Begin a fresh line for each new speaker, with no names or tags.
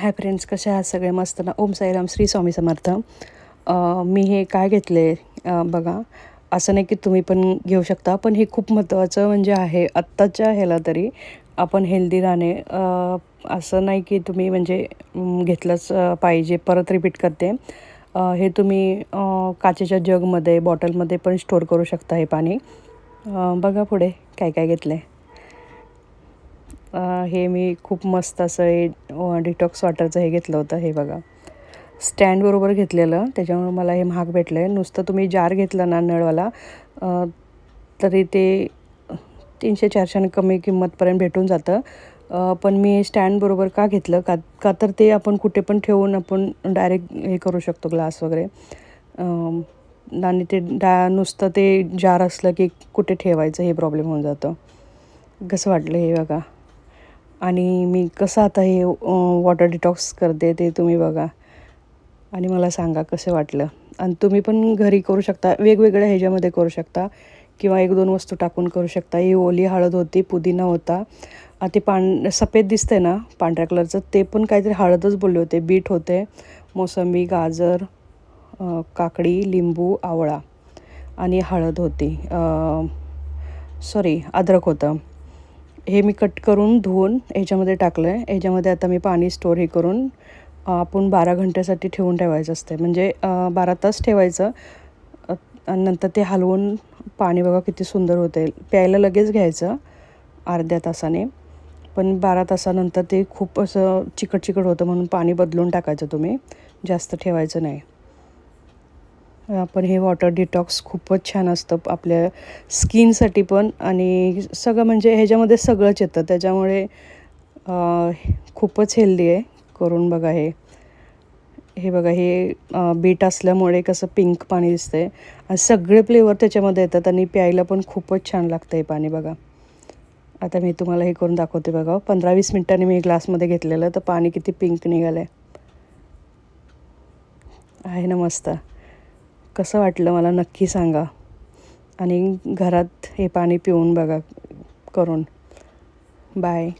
Hi friends कसे आहात सगळे? मस्त ना? ओम साईराम श्री स्वामी समर्थ. मी हे काय घेतले बघा. असं नाही की तुम्ही पण घेऊ शकता पण हे खूप महत्त्वाचं म्हणजे आहे. आत्ताच्या ह्याला तरी आपण हेल्दी राहणे असं नाही की तुम्ही म्हणजे घेतलंच पाहिजे परत रिपीट करते. हे तुम्ही काचेच्या जगमध्ये बॉटलमध्ये पण स्टोअर करू शकता हे पाणी. बघा पुढे काय काय घेतलं आहे हे मी खूप मस्त असं हे डिटॉक्स वॉटरचं हे घेतलं होतं हे बघा. स्टँडबरोबर घेतलेलं त्याच्यामुळे मला हे महाग भेटलं आहे नुसतं तुम्ही जार घेतला ना नळवाला तरी ते तीनशे चारशेनं कमी किंमतपर्यंत भेटून जातं. पण मी स्टँडबरोबर का घेतलं? का का तर ते आपण कुठे पण ठेवून आपण डायरेक्ट हे करू शकतो ग्लास वगैरे. आणि ते डा नुसतं ते जार असलं की कुठे ठेवायचं हे प्रॉब्लेम होऊन जातं. कसं वाटलं हे बघा? आणि मी कसं आता हे वॉटर डिटॉक्स करते ते तुम्ही बघा. आणि मला सांगा कसं वाटलं. आणि तुम्ही पण घरी करू शकता वेगवेगळ्या ह्याच्यामध्ये करू शकता. किंवा एक दोन वस्तू टाकून करू शकता. ही ओली हळद होती पुदिना होता. आ, ते पां सफेद दिसते ना पांढऱ्या कलरचं. ते पण काहीतरी हळदच बोलले होते. बीट होते मोसंबी गाजर काकडी लिंबू आवळा. आणि हळद होती. सॉरी अद्रक होतं. हे मी कट करून धुवून ह्याच्यामध्ये टाकलं आहे ह्याच्यामध्ये आता मी पाणी स्टोर हे करून आपण बारा घंट्यासाठी ठेवून ठेवायचं असते म्हणजे बारा तास ठेवायचं आणि नंतर ते हलवून पाणी बघा किती सुंदर होते प्यायला लगेच घ्यायचं अर्ध्या तासाने. पण बारा तासानंतर ते खूप असं चिकट चिकट होतं म्हणून पाणी बदलून टाकायचं तुम्ही. जास्त ठेवायचं नाही. पण हे वॉटर डिटॉक्स खूपच छान असतं आपल्या स्किनसाठी पण. आणि सगळं म्हणजे ह्याच्यामध्ये सगळंच येतं. त्याच्यामुळे खूपच हेल्दी आहे करून बघा हे. हे बघा हे बीट असल्यामुळे कसं पिंक पाणी दिसतंय. आणि सगळे फ्लेवर त्याच्यामध्ये येतात आणि प्यायला पण खूपच छान लागतं हे पाणी बघा. आता मी तुम्हाला हे करून दाखवते बघा. पंधरा वीस मिनटांनी मी ग्लासमध्ये घेतलेलं तर पाणी किती पिंक निघालं आहे आहे ना मस्त. कसं वाटलं मला नक्की सांगा. आणि घरात हे पाणी पिऊन बघा करून. बाय